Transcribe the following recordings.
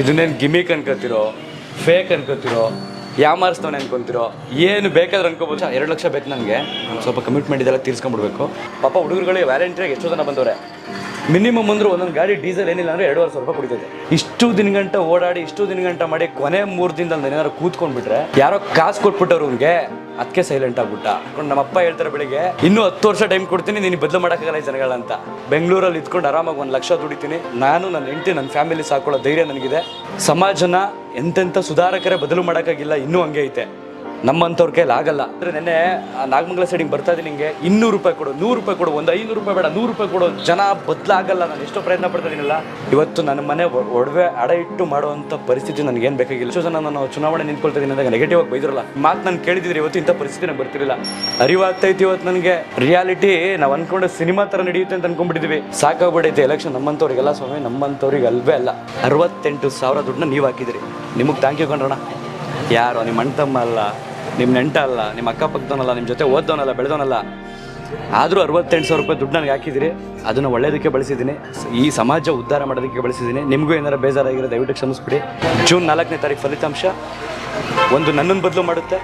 ಇದನ್ನೇನು gimmick ಅನ್ಕೋತಿರೋ fake ಅನ್ಕೋತಿರೋ ಯಾಮಾರಿಸ್ತವನೆ ಅನ್ಕೊಂತಿರೋ, ಏನು ಬೇಕಾದ್ರೆ ಅನ್ಕೋಬೋದು. ಎರಡು ಲಕ್ಷ ಬೇಕು ನನಗೆ. ಸ್ವಲ್ಪ ಕಮಿಟ್ಮೆಂಟ್ ಇದೆಲ್ಲ ತೀರ್ಸ್ಕೊಂಡ್ಬಿಡ್ಬೇಕು. ಪಾಪ ಹುಡುಗರುಗಳಿಗೆ ವ್ಯಾರಂಟಿಯಾಗಿ ಎಷ್ಟೋ ಜನ ಬಂದವ್ರೆ. ಮಿನಿಮಮ್ ಅಂದ್ರೆ ಒಂದೊಂದು ಗಾಡಿ ಡೀಸೆಲ್ ಏನಿಲ್ಲ ಅಂದ್ರೆ ಎರಡುವರೆ ಸಾವಿರ ರೂಪಾಯಿ ಕುಡಿತೈತೆ. ಇಷ್ಟು ದಿನಗಂಟ ಓಡಾಡಿ, ಇಷ್ಟು ದಿನಗಂಟ ಮಾಡಿ ಕೊನೆ ಮೂರು ದಿನದಲ್ಲಿ ಏನಾದ್ರು ಕೂತ್ಕೊಂಡ್ಬಿಟ್ರೆ ಯಾರೋ ಕಾಸು ಕೊಟ್ಬಿಟ್ಟವ್ರು ಅವ್ರಿಗೆ ಅದಕ್ಕೆ ಸೈಲೆಂಟ್ ಆಗ್ಬಿಟ್ಟ. ನಮ್ಮ ಅಪ್ಪ ಹೇಳ್ತಾರೆ ಬೆಳಿಗ್ಗೆ, ಇನ್ನೂ ಹತ್ತು ವರ್ಷ ಟೈಮ್ ಕೊಡ್ತೀನಿ, ನೀನು ಬದಲು ಮಾಡೋಕ್ಕಾಗಲ್ಲ ಈ ಜನಗಳಂತ. ಬೆಂಗಳೂರಲ್ಲಿ ಇದ್ಕೊಂಡು ಆರಾಮಾಗಿ ಒಂದು ಲಕ್ಷ ದುಡಿತೀನಿ. ನಾನು ನನ್ನ ಹೆಂಡತಿ ನನ್ನ ಫ್ಯಾಮಿಲಿ ಸಾಕೊಳ್ಳೋ ಧೈರ್ಯ ನನಗಿದೆ. ಸಮಾಜನ ಎಂತೆಂಥ ಸುಧಾರಕರೇ ಬದಲು ಮಾಡೋಕ್ಕಾಗಿಲ್ಲ, ಇನ್ನೂ ಹಂಗೆ ಐತೆ. ನಮ್ಮಂಥವ್ರ ಕೈಲಿ ಆಗಲ್ಲ. ಅಂದ್ರೆ ನೆನ್ನೆ ನಾಗಮಂಗಲ ಸೈಡಿಗೆ ಬರ್ತಾ ಇದ್ದೀನಿ ನಿಮಗೆ ಇನ್ನೂರು ರೂಪಾಯಿ ಕೊಡು, ನೂರು ರೂಪಾಯಿ ಕೊಡು, ಒಂದು ಐನೂರು ರೂಪಾಯಿ ಬೇಡ, ನೂರು ರೂಪಾಯಿ ಕೊಡು. ಜನ ಬದಲಾಗಲ್ಲ, ನಾನು ಎಷ್ಟೋ ಪ್ರಯತ್ನ ಪಡ್ತಾ ಇದೀನಲ್ಲ ಇವತ್ತು ನನ್ನ ಮನೆ ಒಡವೆ ಅಡ ಇಟ್ಟು ಮಾಡುವಂಥ ಪರಿಸ್ಥಿತಿ ನನಗೇನು ಬೇಕಾಗಿಲ್ಲ. ಎಷ್ಟೋ ಜನ ನಾನು ಚುನಾವಣೆ ನಿಂತ್ಕೊಳ್ತಾ ಇದ್ದೀನಿ ಅಂದಾಗ ನೆಗೆಟಿವ್ ಆಗಿ ಬೈದ್ರಲ್ಲ. ಮಾತು ನಾನು ಕೇಳಿದ್ರೆ ಇವತ್ತು ಇಂಥ ಪರಿಸ್ಥಿತಿ ನಂಗೆ ಬರ್ತಿರಲಿಲ್ಲ. ಅರಿವಾಗ್ತೈತಿ ಇವತ್ತು ನನಗೆ. ರಿಯಾಲಿಟಿ ನಾವು ಅನ್ಕೊಂಡು ಸಿನಿಮಾ ಥರ ನಡೆಯುತ್ತೆ ಅಂತ ಅನ್ಕೊಂಡ್ಬಿಟ್ಟಿದ್ವಿ. ಸಾಕಾಗ್ಬಿಡೈತೆ ಎಲೆಕ್ಷನ್ ನಮ್ಮಂಥವ್ರಿಗೆಲ್ಲ ಸ್ವಾಮಿ, ನಮ್ಮಂಥವ್ರಿಗೆ ಅಲ್ವೇ ಅಲ್ಲ. ಅರವತ್ತೆಂಟು ಸಾವಿರ ದುಡ್ಡನ್ನ ನೀವು ಹಾಕಿದಿರಿ. ನಿಮಗೆ ಥ್ಯಾಂಕ್ ಯು ಕಣ್ರಣ ಯಾರೋ, ನಿಮ್ಮ ಅಣ್ಣ ತಮ್ಮ ಅಲ್ಲ. ನಿಮ್ಮ ನೆಂಟ ಅಲ್ಲ ನಿಮ್ಮ ಅಕ್ಕಪಕ್ಕದವನಲ್ಲ ನಿಮ್ಮ ಜೊತೆ ಓದ್ದವನಲ್ಲ, ಬೆಳೆದವನಲ್ಲ. ಆದರೂ ಅರವತ್ತೆಂಟು ಸಾವಿರ ರೂಪಾಯಿ ದುಡ್ಡು ನನಗೆ ಹಾಕಿದಿರಿ. ಅದನ್ನು ಒಳ್ಳೆಯದಕ್ಕೆ ಬಳಸಿದ್ದೀನಿ. ಈ ಸಮಾಜ ಉದ್ಧಾರ ಮಾಡೋದಕ್ಕೆ ಬಳಸಿದ್ದೀನಿ. ನಿಮಗೂ ಏನಾರು ಬೇಜಾರಾಗಿರೋ ದಯವಿಟ್ಟು ಕ್ಷಮಿಸ್ಬಿಡಿ. ಜೂನ್ ನಾಲ್ಕನೇ ತಾರೀಕು ಫಲಿತಾಂಶ. ಒಂದು ನನ್ನನ್ನು ಬದಲು ಮಾಡುತ್ತೆ,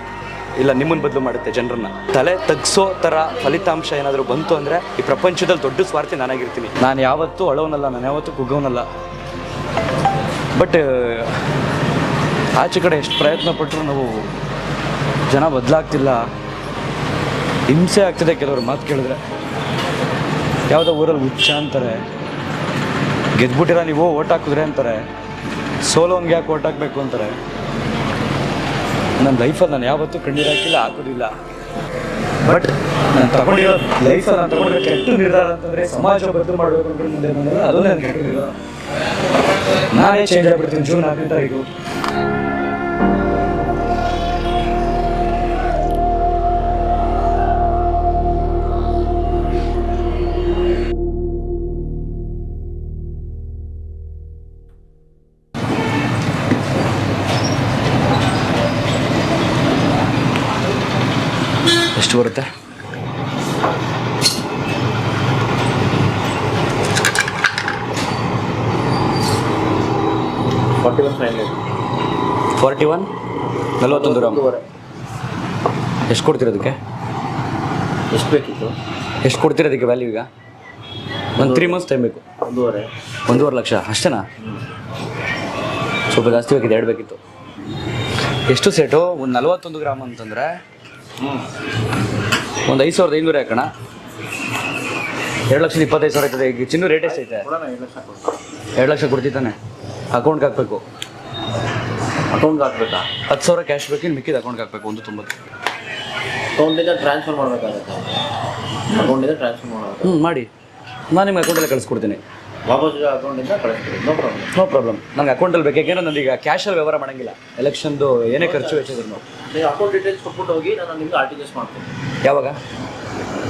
ಇಲ್ಲ ನಿಮ್ಮನ್ನು ಬದಲು ಮಾಡುತ್ತೆ ಜನರನ್ನ. ತಲೆ ತಗ್ಸೋ ಥರ ಫಲಿತಾಂಶ ಏನಾದರೂ ಬಂತು ಅಂದರೆ ಈ ಪ್ರಪಂಚದಲ್ಲಿ ದೊಡ್ಡ ಸ್ವಾರ್ಥಿ ನಾನಾಗಿರ್ತೀನಿ. ನಾನು ಯಾವತ್ತೂ ಅಳೋನಲ್ಲ, ನಾನು ಯಾವತ್ತೂ ಕುಗ್ಗೋನಲ್ಲ ಬಟ್ ಆಚೆ ಕಡೆ ಎಷ್ಟು ಪ್ರಯತ್ನ ಪಟ್ಟರು ನಾವು ಜನ ಬದಲಾಗ್ತಿಲ್ಲ. ಹಿಂಸೆ ಆಗ್ತಿದೆ ಕೆಲವರು ಮಾತು ಕೇಳಿದ್ರೆ. ಯಾವುದೋ ಊರಲ್ಲಿ ಹುಚ್ಚ ಅಂತಾರೆ. ಗೆದ್ಬಿಟ್ಟಿರ ನೀವು, ಓಟ್ ಹಾಕಿದ್ರೆ ಅಂತಾರೆ. ಸೋಲೋನ್ಗೆ ಯಾಕೆ ಓಟ್ ಹಾಕಬೇಕು ಅಂತಾರೆ. ನನ್ನ ಲೈಫಲ್ಲಿ ನಾನು ಯಾವತ್ತೂ ಕಣ್ಣೀರು ಹಾಕಿಲ್ಲ, ಹಾಕೋದಿಲ್ಲ. ಬಟ್ ನಾನು ತಗೊಂಡಿರೋ ಲೈಫಲ್ಲಿ ನಾನು ತಗೊಂಡಿರೋ ಕೆಟ್ಟ ನಿರ್ಧಾರ ಅಂತಂದರೆ ಸಮಾಜ ಬದಲು ಮಾಡಬೇಕು ಅಂತ ಮುಂದೆ ನಾನು ಕೆಟ್ಟ ನಾನೇ ಚೇಂಜ್ ಆಗ್ಬಿಡ್ತೀನಿ ಜೂನ್ ಹತ್ತನೇ ತಾರೀಕು. ಬರುತ್ತೆ forty one five forty one? ನಲ್ವತ್ತೊಂದು ಗ್ರಾಮ್ ಎಷ್ಟು ಕೊಡ್ತಿರೋದಕ್ಕೆ? ಎಷ್ಟು ಬೇಕಿತ್ತು? ಎಷ್ಟು ಕೊಡ್ತಿರೋದಕ್ಕೆ ವ್ಯಾಲ್ಯೂ ಈಗ? ಒಂದು ತ್ರೀ ಮಂತ್ಸ್ ಟೈಮ್ ಬೇಕು. ಒಂದೂವರೆ. ಒಂದೂವರೆ ಲಕ್ಷ ಅಷ್ಟೇನಾ? ಸ್ವಲ್ಪ ಜಾಸ್ತಿ ಬೇಕಿತ್ತು ಎರಡು ಬೇಕಿತ್ತು. ಎಷ್ಟು ಸೆಟು ಒಂದು ನಲ್ವತ್ತೊಂದು ಗ್ರಾಮ್ ಅಂತಂದರೆ? ಒಂದು ಐದು ಸಾವಿರದ ಐನೂರು ಹಾಕೋಣ ಎರಡು ಲಕ್ಷದ ಇಪ್ಪತ್ತೈದು ಸಾವಿರ ಆಯ್ತದೆ. ಈಗ ಚಿನ್ನೂ ರೇಟ್ ಎಷ್ಟೈತೆ ಎರಡು ಲಕ್ಷ ಕೊಡ್ತಿದ್ದಾನೆ. ಅಕೌಂಟ್ಗೆ ಹಾಕಬೇಕು. ಅಕೌಂಟ್ಗೆ ಹಾಕ್ಬೇಕಾ? ಹತ್ತು ಸಾವಿರ ಕ್ಯಾಶ್ ಬೇಕು ಇನ್ನು ಮಿಕ್ಕಿದ ಅಕೌಂಟ್ಗೆ ಹಾಕ್ಬೇಕು ಒಂದು ತುಂಬ ಅಕೌಂಟಿಂದ ಟ್ರಾನ್ಸ್ಫರ್ ಮಾಡಬೇಕಾಗತ್ತೆ? ಅಕೌಂಟಿಂದ ಟ್ರಾನ್ಸ್ಫರ್ ಮಾಡಬೇಕು? ಹ್ಞೂ ಮಾಡಿ. ನಾನು ನಿಮ್ಮ ಅಕೌಂಟಲ್ಲೇ ಕಳಿಸ್ಕೊಡ್ತೀನಿ. ವಾಪಸ್ ಅಕೌಂಟಿಂದ ಕಳಿಸ್ತೀವಿ. ನೋ ಪ್ರಾಬ್ಲಮ್ ನೋ ಪ್ರಾಬ್ಲಮ್ ನಂಗೆ ಅಕೌಂಟಲ್ಲಿ ಬೇಕು ಯಾಕೆಂದ್ರೆ ನನಗೆ ಈಗ ಕ್ಯಾಶಲ್ಲಿ ವ್ಯವಹಾರ ಮಾಡೋಂಗಿಲ್ಲ. ಎಲೆಕ್ಷನ್ದು ಏನೇ ಖರ್ಚು ವೆಚ್ಚ ಇದ್ರು. ನೀವು ಅಕೌಂಟ್ ಡೀಟೇಲ್ಸ್ ಕೊಟ್ಬಿಟ್ಟು ಹೋಗಿ ನಾನು ನಿಮ್ಗೆ ಆರ್ ಟಿ ಜಿ ಎಸ್ ಮಾಡ್ತೀನಿ. ಯಾವಾಗ?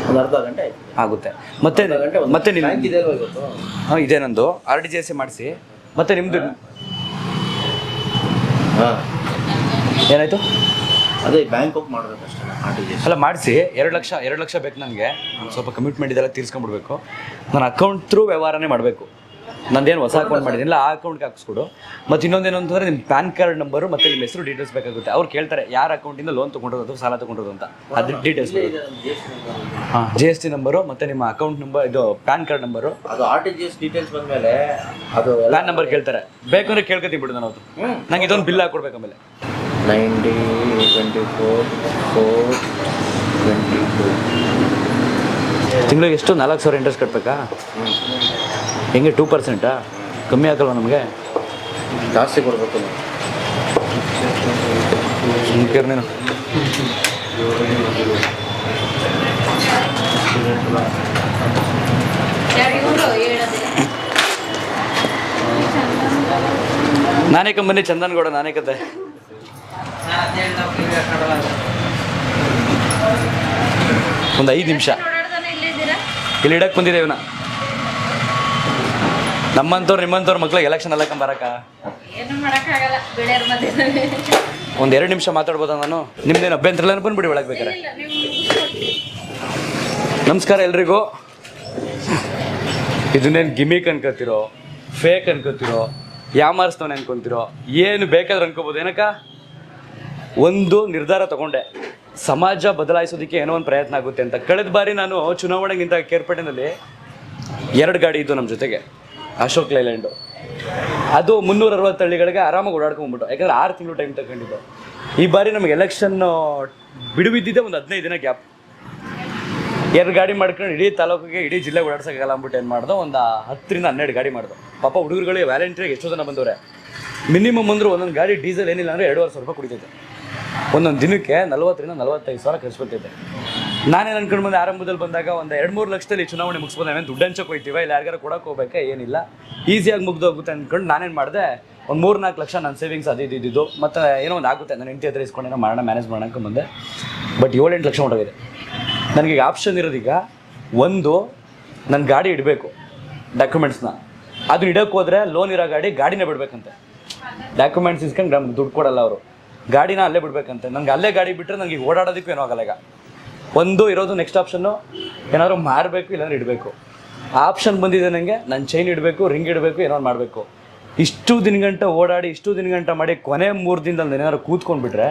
ಒಂದು ಅರ್ಧ ಗಂಟೆ ಆಯ್ತು. ಆಗುತ್ತೆ. ಮತ್ತೆ ಗಂಟೆ ಒಂದು ಮತ್ತೆ ನಿಮ್ಮ ಬ್ಯಾಂಕ್ ಇದೆ ಅಲ್ವಾ ಇವತ್ತು? ಹಾಂ ಇದೆ ನಂದು. ಆರ್ ಡಿ ಜಿ ಎಸ್ ಮಾಡಿಸಿ. ಮತ್ತೆ ನಿಮ್ಮದು ಹಾಂ. ಏನಾಯಿತು? ಅದೇ ಬ್ಯಾಂಕ್ ಹೋಗಿ ಮಾಡ್ಬೇಕಷ್ಟೇ ಟಿ ಅಲ್ಲ ಮಾಡಿಸಿ. ಎರಡು ಲಕ್ಷ ಎರಡು ಲಕ್ಷ ಬೇಕು ನನಗೆ. ಸ್ವಲ್ಪ ಕಮಿಟ್ಮೆಂಟ್ ಇದೆಲ್ಲ ತೀರ್ಸ್ಕೊಂಡ್ಬಿಡ್ಬೇಕು. ನಾನು ಅಕೌಂಟ್ ಥ್ರೂ ವ್ಯವಹಾರನೇ ಮಾಡಬೇಕು. ನಂದೇನು ಹೊಸ ಅಕೌಂಟ್ ಮಾಡಿದ್ದೀನಿಲ್ಲ ಆ ಅಕೌಂಟ್ಗೆ ಹಾಕಿಸ್ಕೊಡು. ಮತ್ತು ಇನ್ನೊಂದೇನು ಅಂತಂದರೆ ನಿಮ್ಮ ಪ್ಯಾನ್ ಕಾರ್ಡ್ ನಂಬರು ಮತ್ತು ನಿಮ್ಮ ಹೆಸರು ಡೀಟೇಲ್ಸ್ ಬೇಕಾಗುತ್ತೆ. ಅವ್ರು ಕೇಳ್ತಾರೆ ಯಾರ ಅಕೌಂಟಿಂದ ಲೋನ್ ತೊಗೊಂಡಿರೋದು ಅಥವಾ ಸಾಲ ತೊಗೊಂಡಿರೋದು ಅಂತ. ಅದ್ರ ಡೀಟೇಲ್ಸ್ ಹಾಂ ಜಿ ಎಸ್ ಟಿ ನಂಬರು ಮತ್ತು ನಿಮ್ಮ ಅಕೌಂಟ್ ನಂಬರ್ ಇದು ಪ್ಯಾನ್ ಕಾರ್ಡ್ ನಂಬರು. ಅದು R T G S details ಬಂದಮೇಲೆ ಅದು ಪ್ಯಾನ್ ನಂಬರ್ ಕೇಳ್ತಾರೆ. ಬೇಕಂದ್ರೆ ಕೇಳ್ಕೊತೀನಿ ಬಿಡು ನಾನು ಅವತ್ತು ನಂಗೆ ಇದೊಂದು ಬಿಲ್ ಹಾಕ್ಕೊಡ್ಬೇಕು ಆಮೇಲೆ. Ninety twenty four four twenty two. ತಿಂಗಳಿಗೆ ಎಷ್ಟು? ನಾಲ್ಕು ಸಾವಿರ ಇಂಟ್ರೆಸ್ಟ್ ಕಟ್ಟಬೇಕಾ ಹೆಂಗೆ ಟೂ ಪರ್ಸೆಂಟಾ ಕಮ್ಮಿ ಆಗಲ್ವಾ ನಮಗೆ? ಜಾಸ್ತಿ ಕೊಡಬೇಕು ನೀನು. ನಾನೇ ಕಂಬನಿ ಚಂದನ್ಗೌಡ ನಾನೇ ಕತೆ. ಒಂದು ಐದು ನಿಮಿಷ. ಇಲ್ಲಿ ಇಡಕ್ಕೆ ಬಂದಿದೆ ಇವನ ನಮ್ಮಂಥವ್ರು ನಿಮ್ಮಂಥವ್ರ ಮಕ್ಳಿಗೆ ಎಲೆಕ್ಷನ್ ಎಲ್ಲ ಬರಕ ಒಂದು ಎರಡು ನಿಮಿಷ ಮಾತಾಡ್ಬೋದ ನಾನು? ನಿಮ್ದೇನು ಅಭ್ಯಂತರ ಇಲ್ಲ ಬಂದ್ಬಿಡಿ ಒಳಗೆ ಬೇಕಾರೆ. ನಮಸ್ಕಾರ ಎಲ್ರಿಗೂ. ಇದನ್ನೇನು ಗಿಮಿಕ್ ಅನ್ಕೋತಿರೋ ಫೇಕ್ ಅನ್ಕೋತಿರೋ ಯಾಮಾರಿಸ್ತವನೆ ಅನ್ಕೊಂತಿರೋ ಏನು ಬೇಕಾದ್ರೆ ಅನ್ಕೋಬೋದು ಏನಕ್ಕ? ಒಂದು ನಿರ್ಧಾರ ತಗೊಂಡೆ. ಸಮಾಜ ಬದಲಾಯಿಸೋದಕ್ಕೆ ಏನೋ ಒಂದು ಪ್ರಯತ್ನ ಆಗುತ್ತೆ ಅಂತ. ಕಳೆದ ಬಾರಿ ನಾನು ಚುನಾವಣೆಗಿಂತ ಕೇರ್ಪೇಟೆನಲ್ಲಿ ಎರಡು ಗಾಡಿ ಇದ್ದು ನಮ್ಮ ಜೊತೆಗೆ, ಅಶೋಕ್ ಲೈಲ್ಯಾಂಡು. ಅದು ಮುನ್ನೂರ ಅರವತ್ತು ಹಳ್ಳಿಗಳಿಗೆ ಆರಾಮಾಗಿ ಓಡಾಡ್ಕೊಂಡ್ಬಿಟ್ಟು ಯಾಕಂದ್ರೆ ಆರು ತಿಂಗಳು ಟೈಮ್ ತಗೊಂಡಿದ್ದು. ಈ ಬಾರಿ ನಮಗೆ ಎಲೆಕ್ಷನ್ ಬಿಡುವಿದ್ದಿದ್ದೆ ಒಂದು ಹದಿನೈದು ದಿನ ಗ್ಯಾಪ್ ಎರಡು ಗಾಡಿ ಮಾಡ್ಕೊಂಡು ಇಡೀ ತಾಲೂಕಿಗೆ, ಇಡೀ ಜಿಲ್ಲೆ ಓಡಾಡ್ಸೋಕ್ಕಾಗಲ್ಲ ಅಂದ್ಬಿಟ್ಟು ಏನು ಮಾಡ್ದೋ, ಒಂದು ಹತ್ತರಿಂದ ಹನ್ನೆರಡು ಗಾಡಿ ಮಾಡ್ದೆ. ಪಾಪ ಹುಡುಗರುಗಳಿಗೆ ವ್ಯಾಲೆಂಟ್ರಿಗೆ ಎಷ್ಟೋ ಜನ ಬಂದವ್ರೆ. ಮಿನಿಮಮ್ ಅಂದ್ರೆ ಒಂದೊಂದು ಗಾಡಿ ಡೀಸೆಲ್ ಏನಿಲ್ಲ ಅಂದರೆ ಎರಡುವರೆ ಸಾವಿರ ರೂಪಾಯಿ ಕುಡಿತೈತೆ. ಒಂದೊಂದು ದಿನಕ್ಕೆ ನಲವತ್ತರಿಂದ ನಲವತ್ತೈದು ಸಾವಿರ ಖರ್ಚು ಬರ್ತೈತೆ ನಾನೇನು ಅನ್ಕೊಂಡು ಬಂದೆ, ಆರಂಭದಲ್ಲಿ ಬಂದಾಗ ಒಂದು ಎರಡು ಮೂರು ಲಕ್ಷದಲ್ಲಿ ಚುನಾವಣೆ ಮುಗಿಸ್ಬೋದು, ನಾವೇನು ದುಡ್ಡು ಹಂಚಕ್ಕೆ ಹೋಗ್ತೀವ ಇಲ್ಲ ಯಾರಿಗಾರ ಕೊಡಕ್ಕೆ ಹೋಗ್ಬೇಕಾ, ಏನಿಲ್ಲ. ಈಸಿಯಾಗಿ ಮುಗ್ದೋಗುತ್ತೆ ಅಂದ್ಕೊಂಡು ನಾನೇನು ಮಾಡಿದೆ, ಒಂದು ಮೂರು ನಾಲ್ಕು ಲಕ್ಷ ನನ್ನ ಸೇವಿಂಗ್ಸ್ ಅದು ಇದು ಇದ್ದಿದ್ದು ಮತ್ತು ಏನೋ ಒಂದು ಆಗುತ್ತೆ ನಾನು ಹೆಂಡತಿ ಹತ್ರ ಇಸ್ಕೊಂಡೇನೋ ಮಾಡೋಣ ಮ್ಯಾನೇಜ್ ಮಾಡೋಕೆ ಬಂದೆ. ಬಟ್ ಏಳೆಂಟು ಲಕ್ಷ ಹೊಂಟೋಗಿದೆ ನನಗೆ ಆಪ್ಷನ್ ಇರೋದೀಗ ಒಂದು ನನ್ನ ಗಾಡಿ ಇಡಬೇಕು ಡಾಕ್ಯುಮೆಂಟ್ಸ್ನ ಅದನ್ನ ಇಡೋಕೆ ಹೋದರೆ ಲೋನ್ ಇರೋ ಗಾಡಿ ಗಾಡಿನೇ ಬಿಡಬೇಕಂತೆ. ಡಾಕ್ಯುಮೆಂಟ್ಸ್ ಇಸ್ಕೊಂಡು ನಮ್ಗೆ ದುಡ್ಡು ಕೊಡಲ್ಲ ಅವರು. ಗಾಡಿನ ಅಲ್ಲೇ ಬಿಡ್ಬೇಕಂತೆ. ನನಗೆ ಅಲ್ಲೇ ಗಾಡಿ ಬಿಟ್ಟರೆ ನನಗೆ ಓಡಾಡೋದಕ್ಕೂ ಏನೋ ಆಗಲ್ಲ ಈಗ. ಒಂದು ಇರೋದು ನೆಕ್ಸ್ಟ್ ಆಪ್ಷನ್ನು ಏನಾದರೂ ಮಾರಬೇಕು, ಇಲ್ಲಾಂದ್ರೆ ಇಡಬೇಕು. ಆಪ್ಷನ್ ಬಂದಿದೆ ನನಗೆ ನನ್ನ ಚೈನ್ ಇಡಬೇಕು ರಿಂಗ್ ಇಡಬೇಕು, ಏನೋ ಮಾಡಬೇಕು. ಇಷ್ಟು ದಿನಗಂಟ ಓಡಾಡಿ, ಇಷ್ಟು ದಿನಗಂಟ ಮಾಡಿ ಕೊನೆ ಮೂರು ದಿನದಲ್ಲಿ ಏನಾದ್ರು ಕೂತ್ಕೊಂಡ್ಬಿಟ್ರೆ,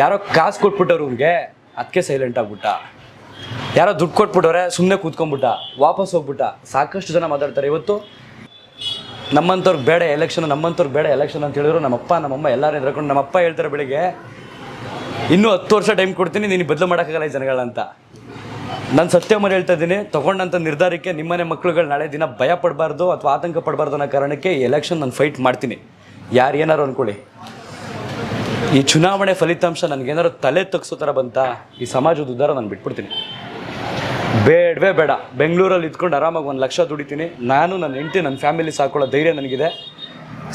ಯಾರೋ ಕಾಸು ಕೊಟ್ಬಿಟ್ಟವ್ರು ಅವ್ರಿಗೆ ಅದಕ್ಕೆ ಸೈಲೆಂಟ್ ಆಗ್ಬಿಟ್ಟ. ಯಾರೋ ದುಡ್ಡು ಕೊಟ್ಬಿಟ್ಟವ್ರೆ ಸುಮ್ಮನೆ ಕೂತ್ಕೊಂಡ್ಬಿಟ್ಟ, ವಾಪಸ್ ಹೋಗ್ಬಿಟ್ಟ. ಸಾಕಷ್ಟು ಜನ ಮಾತಾಡ್ತಾರೆ. ಇವತ್ತು ನಮ್ಮಂಥವ್ರಿಗೆ ಬೇಡ ಎಲೆಕ್ಷನ್ ನಮ್ಮಂಥವ್ರಿಗೆ ಬೇಡ ಎಲೆಕ್ಷನ್ ಅಂತ ಹೇಳಿದ್ರು. ನಮ್ಮಪ್ಪ, ನಮ್ಮಮ್ಮ ಎಲ್ಲರೂ ನಮ್ಮ ನಮ್ಮಪ್ಪ ಹೇಳ್ತಾರೆ ಬೆಳಿಗ್ಗೆ ಇನ್ನೂ ಹತ್ತು ವರ್ಷ ಟೈಮ್ ಕೊಡ್ತೀನಿ, ನೀನು ಬದಲು ಮಾಡೋಕ್ಕಾಗಲ್ಲ ಈ ಜನಗಳಂತ ನಾನು ಸತ್ಯಮರ್ ಹೇಳ್ತಾ ಇದ್ದೀನಿ ತೊಗೊಂಡಂಥ ನಿರ್ಧಾರಕ್ಕೆ ನಿಮ್ಮನೆ ಮಕ್ಕಳುಗಳು ನಾಳೆ ದಿನ ಭಯ ಪಡಬಾರ್ದು ಅಥವಾ ಆತಂಕ ಪಡಬಾರ್ದು ಅನ್ನೋ ಕಾರಣಕ್ಕೆ ಎಲೆಕ್ಷನ್ ನಾನು ಫೈಟ್ ಮಾಡ್ತೀನಿ. ಯಾರು ಏನಾರು ಅಂದ್ಕೊಳ್ಳಿ ಈ ಚುನಾವಣೆ ಫಲಿತಾಂಶ ನನಗೇನಾರು ತಲೆ ತಗ್ಸೋ ಥರ ಬಂತ, ಈ ಸಮಾಜದ ಉದ್ದಾರ ನಾನು ಬಿಟ್ಬಿಡ್ತೀನಿ. ಬೇಡವೇ ಬೇಡ. ಬೆಂಗಳೂರಲ್ಲಿ ಇದ್ಕೊಂಡು ಆರಾಮಾಗಿ ಒಂದು ಲಕ್ಷ ದುಡಿತೀನಿ. ನಾನು, ನನ್ನ ಹೆಂಡತಿ, ನನ್ನ ಫ್ಯಾಮಿಲಿ ಸಾಕೊಳ್ಳೋ ಧೈರ್ಯ ನನಗಿದೆ.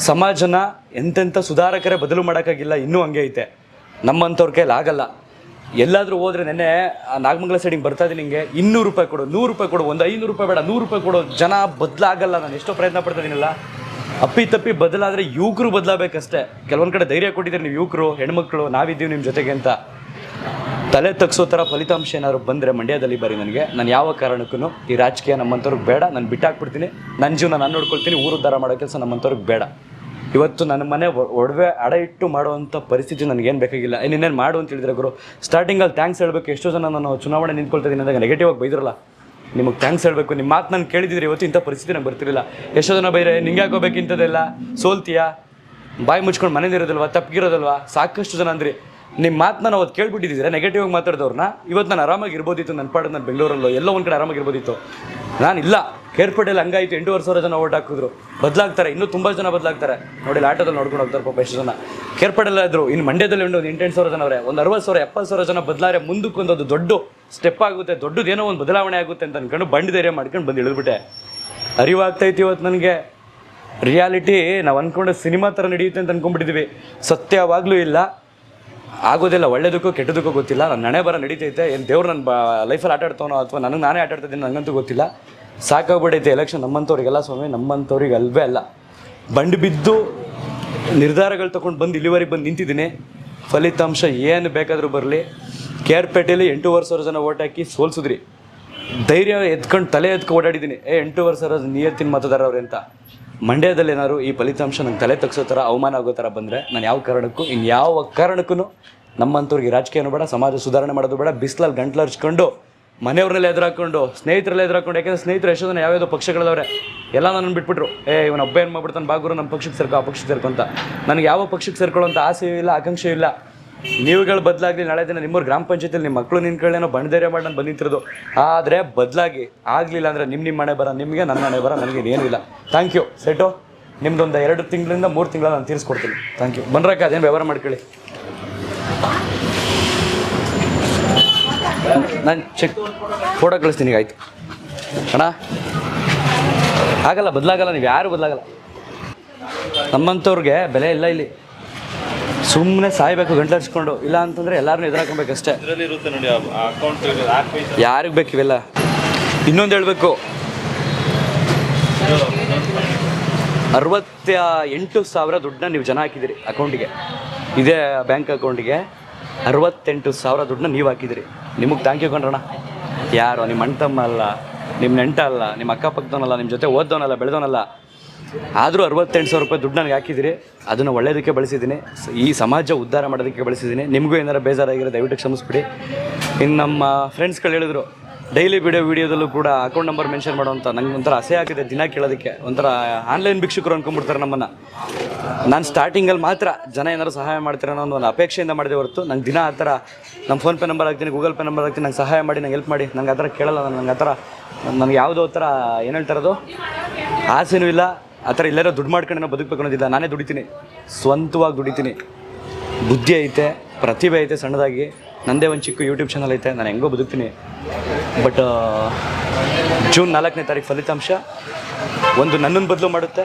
ಸಮಾಜನ ಎಂತೆಂಥ ಸುಧಾರಕರೇ ಬದಲು ಮಾಡೋಕ್ಕಾಗಿಲ್ಲ, ಇನ್ನೂ ಹಂಗೆ ಐತೆ. ನಮ್ಮಂಥವ್ರ ಕೈಲಿ ಆಗಲ್ಲ. ಎಲ್ಲಾದರೂ ಹೋದರೆ ನೆನ್ನೆ ನಾಗಮಂಗಲ ಸೈಡಿಗೆ ಬರ್ತಾ ಇದ್ದೀನಿ ನಿಮಗೆ ಇನ್ನೂರು ರೂಪಾಯಿ ಕೊಡು, ನೂರು ರೂಪಾಯಿ ಕೊಡು, ಒಂದು ಐನೂರು ರೂಪಾಯಿ ಬೇಡ, ನೂರು ರೂಪಾಯಿ ಕೊಡು. ಜನ ಬದಲಾಗಲ್ಲ, ನಾನು ಎಷ್ಟೋ ಪ್ರಯತ್ನ ಪಡ್ತಾ ಅಪ್ಪಿ ತಪ್ಪಿ ಬದಲಾದರೆ ಯುವಕರು ಬದಲಾಗಬೇಕಷ್ಟೇ. ಕೆಲವೊಂದು ಕಡೆ ಧೈರ್ಯ ಕೊಟ್ಟಿದ್ದೀರಿ ನೀವು ಯುವಕರು, ಹೆಣ್ಮಕ್ಳು, ನಾವಿದ್ದೀವಿ ನಿಮ್ಮ ಜೊತೆಗೆ ಅಂತ. ತಲೆ ತಗ್ಸೋ ಥರ ಫಲಿತಾಂಶ ಏನಾದ್ರು ಬಂದರೆ ಮಂಡ್ಯದಲ್ಲಿ ಬರೀ ನನಗೆ. ನಾನು ಯಾವ ಕಾರಣಕ್ಕೂ ಈ ರಾಜಕೀಯ ನಮ್ಮಂಥವ್ರಿಗೆ ಬೇಡ. ನಾನು ಬಿಟ್ಟಾಕ್ಬಿಡ್ತೀನಿ. ನನ್ನ ಜೀವನ ನಾನು ನೋಡ್ಕೊಳ್ತೀನಿ. ಊರು ಉದ್ಧಾರ ಮಾಡೋ ಕೆಲಸ ನಮ್ಮಂಥವ್ರಿಗೆ ಬೇಡ. ಇವತ್ತು ನನ್ನ ಮನೆ ಒಡವೆ ಅಡ ಇಟ್ಟು ಮಾಡುವಂಥ ಪರಿಸ್ಥಿತಿ ನನಗೇನು ಬೇಕಾಗಿಲ್ಲ. ಇನ್ನೇನು ಮಾಡು ಅಂತ ಹೇಳಿದ್ರೆ ಗುರು ಸ್ಟಾರ್ಟಿಂಗಲ್ಲಿ ಥ್ಯಾಂಕ್ಸ್ ಹೇಳಬೇಕು. ಎಷ್ಟೋ ಜನ ನಾನು ಚುನಾವಣೆ ನಿಂತ್ಕೊಳ್ತೀನಿ ಅಂದಾಗ ನೆಗೆಟಿವ್ ಆಗಿ ಬೈದ್ರಲ್ಲ. ನಿಮಗೆ ಥ್ಯಾಂಕ್ಸ್ ಹೇಳಬೇಕು. ನಿಮ್ಮ ಮಾತು ನಾನು ಕೇಳಿದಿದ್ರೆ ಇವತ್ತು ಇಂಥ ಪರಿಸ್ಥಿತಿ ನಂಗೆ ಬರ್ತಿರಲಿಲ್ಲ. ಎಷ್ಟೋ ಜನ ಬೈರೆ ನಿಂಗೆ ಹಾಕೋಬೇಕು ಇಂಥದ್ದೆಲ್ಲ ಸೋಲ್ತೀಯಾ? ಬಾಯಿ ಮುಚ್ಕೊಂಡು ಮನೇಲಿರೋದಲ್ವಾ? ತಪ್ಪಿರೋದಲ್ವಾ ಸಾಕಷ್ಟು ಜನ ಅಂದ್ರಿ. ನಿಮ್ಮ ಮಾತನ್ನ ನಾವು ಅದು ಕೇಳ್ಬಿಟ್ಟಿದ್ದೀರಾ? ನೆಗೆಟಿವ್ ಆಗಿ ಮಾತಾಡಿದವ್ರನ್ನ? ಇವತ್ತು ನಾನು ಆರಾಮಾಗಿ ಇರ್ಬೋದಿತ್ತು ನನ್ನ ಪಾಡು ನಾನು ಬೆಂಗಳೂರಲ್ಲೋ, ಎಲ್ಲೋ ಒಂದು ಕಡೆ ಆರಾಮಾಗಿ ಇರ್ಬೋದಿತ್ತು. ನಾನು ಇಲ್ಲ. ಹಂಗಾಯ್ತು, ಎಂಟೂವರೆ ಸಾವಿರ ಜನ ಓಟ್ ಹಾಕಿದ್ರು. ಬದಲಾಗ್ತಾರೆ, ಇನ್ನೂ ತುಂಬ ಜನ ಬದಲಾಗ್ತಾರೆ. ನೋಡಿ ಆಟೋದಲ್ಲಿ ನೋಡ್ಕೊಂಡು ಹೋಗ್ತಾರೆ ಪಾಪ ಎಷ್ಟು ಜನ. ಕೇರ್ಪೇಟೆಲ್ಲ ಇದ್ರು ಇನ್ನು ಮಂಡ್ಯದಲ್ಲಿ ಒಂದು ಎಂಟೆಂಟು ಸಾವಿರ ಜನ ಅವರೇ. ಒಂದು ಅರವತ್ತು ಸಾವಿರ ಎಪ್ಪತ್ತು ಸಾವಿರ ಜನ ಬದಲಾರೆ ಮುಂದಕ್ಕೆ ಒಂದು ದೊಡ್ಡ ಸ್ಟೆಪ್ ಆಗುತ್ತೆ ದೊಡ್ಡದೇನೋ ಒಂದು ಬದಲಾವಣೆ ಆಗುತ್ತೆ ಅಂತ ಅಂದ್ಕೊಂಡು ಬಂಡಿ ಧೈರ್ಯ ಮಾಡ್ಕೊಂಡು ಬಂದು ಇಳಿದ್ಬಿಟ್ಟೆ. ಅರಿವಾಗ್ತೈತಿ ಇವತ್ತು ನನಗೆ. ರಿಯಾಲಿಟಿ ನಾವು ಅಂದ್ಕೊಂಡು ಸಿನಿಮಾ ಥರ ನಡೆಯುತ್ತೆ ಅಂತ ಅನ್ಕೊಂಡ್ಬಿಟ್ಟಿದ್ದೀವಿ ಸತ್ಯವಾಗ್ಲೂ ಇಲ್ಲ. ಆಗೋದಿಲ್ಲ, ಒಳ್ಳೇದಕ್ಕೂ ಕೆಟ್ಟದಕ್ಕೂ ಗೊತ್ತಿಲ್ಲ. ನನ್ನ ನಣೆ ಬರ ನಡೀತೈತೆ. ಏನು ದೇವ್ರು ನನ್ನ ಲೈಫಲ್ಲಿ ಆಟ ಆಡ್ತಾನೋ ಅಥವಾ ನನಗೆ ನಾನೇ ಆಟಾಡ್ತಿದ್ದೀನಿ ನನಗಂತೂ ಗೊತ್ತಿಲ್ಲ. ಸಾಕಾಗ್ಬಿಟ್ಟೈತೆ ಎಲೆಕ್ಷನ್ ನಮ್ಮಂಥವ್ರಿಗೆಲ್ಲ ಸ್ವಾಮಿ, ನಮ್ಮಂಥವ್ರಿಗೆ ಅಲ್ವೇ ಅಲ್ಲ. ಬಂಡು ಬಿದ್ದು ನಿರ್ಧಾರಗಳು ತೊಗೊಂಡು ಬಂದು ಇಲ್ಲಿವರೆಗೆ ಬಂದು ನಿಂತಿದ್ದೀನಿ. ಫಲಿತಾಂಶ ಏನು ಬೇಕಾದರೂ ಬರಲಿ. ಕೇರ್ಪೇಟೆಯಲ್ಲಿ ಎಂಟೂವರೆ ಸಾವಿರ ಜನ ಓಟ್ ಹಾಕಿ ಸೋಲ್ಸಿದ್ರಿ. ಧೈರ್ಯ ಎತ್ಕೊಂಡು ತಲೆ ಎತ್ಕೊಂಡು ಓಡಾಡಿದ್ದೀನಿ. ಏ, ಎಂಟೂವರೆ ಸಾವಿರ ನಿಯತ್ತಿನ ಮತದಾರ ಅವ್ರೆ ಅಂತ. ಮಂಡ್ಯದಲ್ಲಿ ಏನಾದ್ರು ಈ ಫಲಿತಾಂಶ ನಂಗೆ ತಲೆ ತಗ್ಸೋ ಥರ, ಅವಮಾನ ಆಗೋ ಥರ ಬಂದರೆ ನಾನು ಯಾವ ಕಾರಣಕ್ಕೂ ಇನ್ನು ಯಾವ ಕಾರಣಕ್ಕೂ ನಮ್ಮಂಥವ್ರಿಗೆ ರಾಜಕೀಯನೂ ಬೇಡ, ಸಮಾಜ ಸುಧಾರಣೆ ಮಾಡೋದು ಬೇಡ ಬಿಸಿಲಲ್ಲಿ ಗಂಟ್ಲು ಹರ್ಚ್ಕೊಂಡು, ಮನೆಯವ್ರನ್ನೆಲ್ಲ ಎದುರಾಕೊಂಡು, ಸ್ನೇಹಿತರಲ್ಲಿ ಎದುರಾಕೊಂಡು, ಯಾಕೆಂದ್ರೆ ಸ್ನೇಹಿತರು ಎಷ್ಟೋ ಜನ ಯಾವ್ಯಾವ ಪಕ್ಷಗಳವ್ರೆ, ಎಲ್ಲ ನನ್ನ ಬಿಟ್ಬಿಟ್ರು. ಏ, ಇವನ ಒಬ್ಬ ಏನು ಮಾಡ್ಬಿಡ್ತಾನೆ? ಬಾಗುರು ನಮ್ಮ ಪಕ್ಷಕ್ಕೆ ಸೇರ್ಕೊ, ಆ ಪಕ್ಷಕ್ಕೆ ಸೇರ್ಕೊಂತ ನನಗೆ ಯಾವ ಪಕ್ಷಕ್ಕೆ ಸೇರ್ಕೊಳ್ಳೋಂಥ ಆಸೆಯೂ ಇಲ್ಲ, ಆಕಾಂಕ್ಷೆಯೂ ಇಲ್ಲ. ನೀವುಗಳು ಬದಲಾಗಲಿ ನಾಳೆ ದಿನ ನಿಮ್ಮೂರು ಗ್ರಾಮ ಪಂಚಾಯತಿಲಿ ನಿಮ್ಮ ಮಕ್ಕಳು ನಿನ್ಕೊಳ್ಳೇನೋ ಬಂಡಧೈರ್ಯ ಮಾಡಿ ನಾನು ಬಂದಿತ್ತಿರೋದು ಆದರೆ ಬದಲಾಗಿ ಆಗಲಿಲ್ಲ ಅಂದರೆ ನಿಮ್ಮ ನಿಮ್ಮ ಮನೆ ಬರ, ನಿಮಗೆ ನನ್ನ ಮನೆ ಬರ, ನನಗೆ ಏನಿಲ್ಲ ಥ್ಯಾಂಕ್ ಯು ಸೆಟು ನಿಮ್ದೊಂದು ಎರಡು ತಿಂಗಳಿಂದ ಮೂರು ತಿಂಗಳ ನಾನು ತೀರಿಸ್ಕೊಡ್ತೀನಿ. ಥ್ಯಾಂಕ್ ಯು ಬಂದ್ರಕ್ಕ ಅದೇನು ವ್ಯವಹಾರ ಮಾಡ್ಕೊಳ್ಳಿ. ನಾನು ಚೆಕ್ ಫೋಟೋ ಕಳಿಸ್ತೀನಿ ಈಗ, ಆಯ್ತು. ಅಣ್ಣ? ಆಗಲ್ಲ, ಬದಲಾಗಲ್ಲ, ನೀವು ಯಾರು ಬದಲಾಗಲ್ಲ. ನಮ್ಮಂಥವ್ರಿಗೆ ಬೆಲೆ ಇಲ್ಲ ಇಲ್ಲಿ. ಸುಮ್ಮನೆ ಸಾಯ್ಬೇಕು ಗಂಟ್ಲರ್ಸ್ಕೊಂಡು ಇಲ್ಲ ಅಂತಂದ್ರೆ ಎಲ್ಲಾರನ್ನೂ ಎದುರಾಕೊಬೇಕಷ್ಟೇ ಇರುತ್ತೆ ನೋಡಿ ಅಕೌಂಟ್ ಯಾರಿಗೆ ಬೇಕು ಇವೆಲ್ಲ? ಇನ್ನೊಂದು ಹೇಳಬೇಕು. ಅರವತ್ತ ಎಂಟು ಸಾವಿರ ದುಡ್ಡನ್ನ ನೀವು ಜನ ಹಾಕಿದಿರಿ ಅಕೌಂಟಿಗೆ. ಇದೇ ಬ್ಯಾಂಕ್ ಅಕೌಂಟಿಗೆ ಅರವತ್ತೆಂಟು ಸಾವಿರ ದುಡ್ಡನ್ನ ನೀವು ಹಾಕಿದಿರಿ. ನಿಮಗೆ ಥ್ಯಾಂಕ್ ಯು ಕಣ್ರಣ ಯಾರು? ನಿಮ್ಮ ಅಣ್ಣ ತಮ್ಮ ಅಲ್ಲ ನಿಮ್ಮ ನೆಂಟ ಅಲ್ಲ ನಿಮ್ಮ ಅಕ್ಕಪಕ್ಕದವನಲ್ಲ ನಿಮ್ಮ ಜೊತೆ ಓದ್ದವನಲ್ಲ ಬೆಳೆದವನಲ್ಲ. ಆದರೂ ಅರವತ್ತೆಂಟು ಸಾವಿರ ರೂಪಾಯಿ ದುಡ್ಡು ನನಗೆ ಹಾಕಿದ್ದೀರಿ. ಅದನ್ನು ಒಳ್ಳೆಯದಕ್ಕೆ ಬಳಸಿದ್ದೀನಿ. ಈ ಸಮಾಜ ಉದ್ಧಾರ ಮಾಡೋದಕ್ಕೆ ಬಳಸಿದ್ದೀನಿ. ನಿಮಗೂ ಏನಾರು ಬೇಜಾರಾಗಿರೋ ದಯವಿಟ್ಟು ಕ್ಷಮಿಸ್ಬಿಡಿ. ಇನ್ನು ನಮ್ಮ ಫ್ರೆಂಡ್ಸ್ಗಳು ಹೇಳಿದ್ರು ಡೈಲಿ ವಿಡಿಯೋ ವಿಡಿಯೋದಲ್ಲೂ ಕೂಡ ಅಕೌಂಟ್ ನಂಬರ್ ಮೆನ್ಷನ್ ಮಾಡುವಂಥ ನಂಗೆ ಒಂಥರ ಅಸೆ ಆಗಿದೆ ದಿನ ಕೇಳೋದಕ್ಕೆ. ಒಂಥರ ಆನ್ಲೈನ್ ಭಿಕ್ಷುಕರು ಅನ್ಕೊಂಡ್ಬಿಡ್ತಾರೆ ನಮ್ಮನ್ನು. ನಾನು ಸ್ಟಾರ್ಟಿಂಗಲ್ಲಿ ಮಾತ್ರ ಜನ ಏನಾದ್ರು ಸಹಾಯ ಮಾಡ್ತಾರೆ ಅನ್ನೋ ಒಂದು ಅಪೇಕ್ಷೆಯಿಂದ ಮಾಡಿದೆ ಹೊರತು. ನಂಗೆ ದಿನ ಆ ಥರ ನಮ್ಮ ಫೋನ್ಪೇ ನಂಬರ್ ಹಾಕ್ತೀನಿ ಗೂಗಲ್ ಪೇ ನಂಬರ್ ಹಾಕ್ತೀನಿ, ನಂಗೆ ಸಹಾಯ ಮಾಡಿ, ನಂಗೆ ಹೆಲ್ಪ್ ಮಾಡಿ. ನಂಗೆ ಆ ಥರ ಕೇಳಲ್ಲ, ನಂಗೆ ಆ ಥರ, ನನಗೆ ಯಾವುದೋ ಥರ ಏನು ಹೇಳ್ತಾರದು ಆಸೆನೂ ಇಲ್ಲ. ಆ ಥರ ಎಲ್ಲರೂ ದುಡ್ಡು ಮಾಡ್ಕೊಂಡು ನಾನು ಬದುಕಬೇಕು ಅನ್ನೋದಿಲ್ಲ. ನಾನೇ ದುಡಿತೀನಿ. ಸ್ವಂತವಾಗಿ ದುಡಿತೀನಿ. ಬುದ್ಧಿ ಐತೆ, ಪ್ರತಿಭೆ ಐತೆ ಸಣ್ಣದಾಗಿ. ನಂದೇ ಒಂದು ಚಿಕ್ಕ ಯೂಟ್ಯೂಬ್ ಚಾನಲ್ ಐತೆ. ನಾನು ಹೆಂಗೋ ಬದುಕ್ತೀನಿ. ಬಟ್ ಜೂನ್ ನಾಲ್ಕನೇ ತಾರೀಕು ಫಲಿತಾಂಶ. ಒಂದು ನನ್ನನ್ನು ಬದಲು ಮಾಡುತ್ತೆ,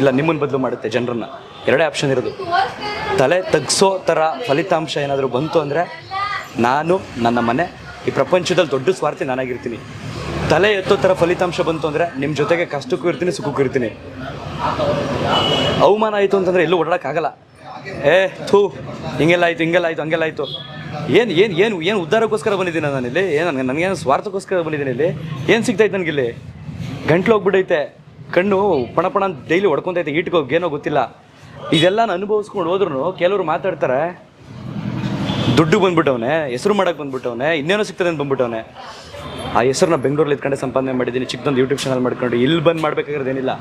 ಇಲ್ಲ ನಿಮ್ಮನ್ನು ಬದಲು ಮಾಡುತ್ತೆ ಜನರನ್ನು. ಎರಡೇ ಆಪ್ಷನ್ ಇರೋದು. ತಲೆ ತಗ್ಸೋ ಥರ ಫಲಿತಾಂಶ ಏನಾದರೂ ಬಂತು ಅಂದರೆ ನಾನು, ನನ್ನ ಮನೆ, ಈ ಪ್ರಪಂಚದಲ್ಲಿ ದೊಡ್ಡ ಸ್ವಾರ್ಥಿ ನಾನಾಗಿರ್ತೀನಿ. ತಲೆ ಎತ್ತೋ ಥರ ಫಲಿತಾಂಶ ಬಂತು ಅಂದರೆ ನಿಮ್ಮ ಜೊತೆಗೆ ಕಷ್ಟಕ್ಕೂ ಇರ್ತೀನಿ, ಸುಖಕ್ಕೂ ಇರ್ತೀನಿ. ಅವಮಾನ ಆಯಿತು ಅಂತಂದರೆ ಎಲ್ಲೂ ಓಡಾಡೋಕ್ಕಾಗಲ್ಲ ಏ, ಥೂ, ಹಿಂಗೆಲ್ಲ ಆಯಿತು ಹಿಂಗೆಲ್ಲ ಆಯಿತು, ಹಂಗೆಲ್ಲ ಆಯಿತು. ಏನು ಏನು ಏನು ಏನು ಉದ್ಧಾರಕ್ಕೋಸ್ಕರ ಬಂದಿದ್ದೀನಿ ನಾನಿಲ್ಲಿ ಏನು, ನನಗೆ ನನಗೇನು ಸ್ವಾರ್ಥಕ್ಕೋಸ್ಕರ ಬಂದಿದ್ದೀನಿ ಇಲ್ಲಿ? ಏನು ಸಿಗ್ತೈತೆ ನನಗಿಲ್ಲಿ? ಗಂಟ್ಲು ಹೋಗ್ಬಿಟ್ಟೈತೆ. ಕಣ್ಣು ಪಣಪಣ ಪಣ ಡೈಲಿ ಹೊಡ್ಕೊತೈತೆ ಈಟ್ಗೋ ಏನೋ ಗೊತ್ತಿಲ್ಲ. ಇದೆಲ್ಲ ಅನುಭವಿಸ್ಕೊಂಡು ಹೋದ್ರು ಕೆಲವರು ಮಾತಾಡ್ತಾರೆ. ದುಡ್ಡು ಬಂದ್ಬಿಟ್ಟವನೆ, ಹೆಸರು ಮಾಡೋಕ್ಕೆ ಬಂದ್ಬಿಟ್ಟವನೆ, ಇನ್ನೇನೋ ಸಿಗ್ತದೆ ಅಂತ ಬಂದ್ಬಿಟ್ಟವನೆ. ಆ ಹೆಸರನ್ನ ಬೆಂಗಳೂರಲ್ಲಿ ಇದ್ಕೊಂಡೆ ಸಂಪಾದನೆ ಮಾಡಿದ್ದೀನಿ. ಚಿಕ್ಕದೊಂದು ಯೂಟ್ಯೂಬ್ ಚಾನಲ್ ಮಾಡ್ಕೊಂಡು. ಇಲ್ಲಿ ಬಂದು ಮಾಡ್ಬೇಕಾಗಿರೋದೇನಿಲ್ಲ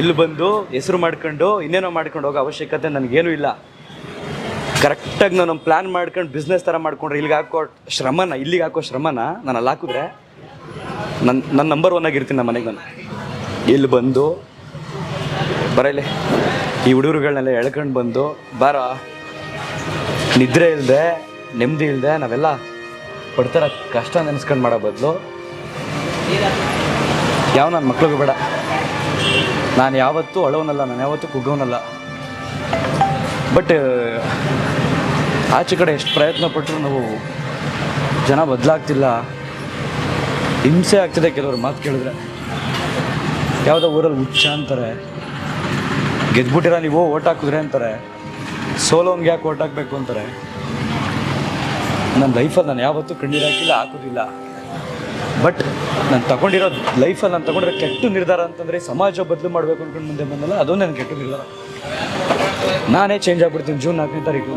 ಇಲ್ಲಿ ಬಂದು ಹೆಸರು ಮಾಡ್ಕೊಂಡು, ಇನ್ನೇನೋ ಮಾಡ್ಕೊಂಡು ಹೋಗೋ ಅವಶ್ಯಕತೆ ನನಗೇನು ಇಲ್ಲ. ಕರೆಕ್ಟಾಗಿ ನಾನು ಪ್ಲ್ಯಾನ್ ಮಾಡ್ಕೊಂಡು ಬಿಸ್ನೆಸ್ ಥರ ಮಾಡ್ಕೊಂಡ್ರೆ ಇಲ್ಲಿಗೆ ಹಾಕೋ ಶ್ರಮನ, ಇಲ್ಲಿಗೆ ಹಾಕೋ ಶ್ರಮನ ನಾನು ಅಲ್ಲಿ ಹಾಕಿದ್ರೆ ನನ್ನ ನನ್ನ ನಂಬರ್ ಒನ್ ಆಗಿರ್ತೀನಿ ನಮ್ಮ ಮನೆಗೆ ನಾನು. ಇಲ್ಲಿ ಬಂದು ಬರಲಿ ಈ ಹುಡುಗರುಗಳನ್ನೆಲ್ಲ ಎಳ್ಕೊಂಡು ಬಂದು, ಬಾರ, ನಿದ್ರೆ ಇಲ್ಲದೆ ನೆಮ್ಮದಿ ಇಲ್ಲದೆ ನಾವೆಲ್ಲ ಪಡ್ತಾರ, ಕಷ್ಟ ನೆನೆಸ್ಕೊಂಡು ಮಾಡೋ ಬದಲು. ಯಾವ ನನ್ನ ಮಕ್ಳಿಗೂ ಬೇಡ. ನಾನು ಯಾವತ್ತೂ ಅಳೋನಲ್ಲ, ನಾನು ಯಾವತ್ತೂ ಕುಗ್ಗೋನಲ್ಲ ಬಟ್ ಆಚೆ ಕಡೆ ಎಷ್ಟು ಪ್ರಯತ್ನ ಪಟ್ಟರು ನಾವು ಜನ ಬದಲಾಗ್ತಿಲ್ಲ. ಹಿಂಸೆ ಆಗ್ತಿದೆ ಕೆಲವರು ಮಾತು ಕೇಳಿದ್ರೆ. ಯಾವುದೋ ಊರಲ್ಲಿ ಹುಚ್ಚ ಅಂತಾರೆ. ಗೆದ್ಬಿಟ್ಟಿರ, ನೀವು ಓಟ್ ಹಾಕಿದ್ರೆ ಅಂತಾರೆ. ಸೋಲೋನ್ಗೆ ಯಾಕೆ ಓಟ್ ಹಾಕಬೇಕು ಅಂತಾರೆ. ನನ್ನ ಲೈಫಲ್ಲಿ ನಾನು ಯಾವತ್ತೂ ಕಣ್ಣೀರು ಹಾಕಿಲ್ಲ, ಹಾಕೋದಿಲ್ಲ. ಬಟ್ ನಾನು ತಗೊಂಡಿರೋ ಲೈಫಲ್ಲಿ ನಾನು ತಗೊಂಡಿರೋ ಕೆಟ್ಟ ನಿರ್ಧಾರ ಅಂತಂದರೆ ಸಮಾಜ ಬದಲು ಮಾಡಬೇಕು ಅಂದ್ಕೊಂಡು ಮುಂದೆ ಬಂದಲ್ಲ, ಅದು ನನ್ನ ಕೆಟ್ಟ ನಿರ್ಧಾರ. ನಾನೇ ಚೇಂಜ್ ಆಗ್ಬಿಡ್ತೀನಿ ಜೂನ್ ನಾಲ್ಕನೇ ತಾರೀಕು.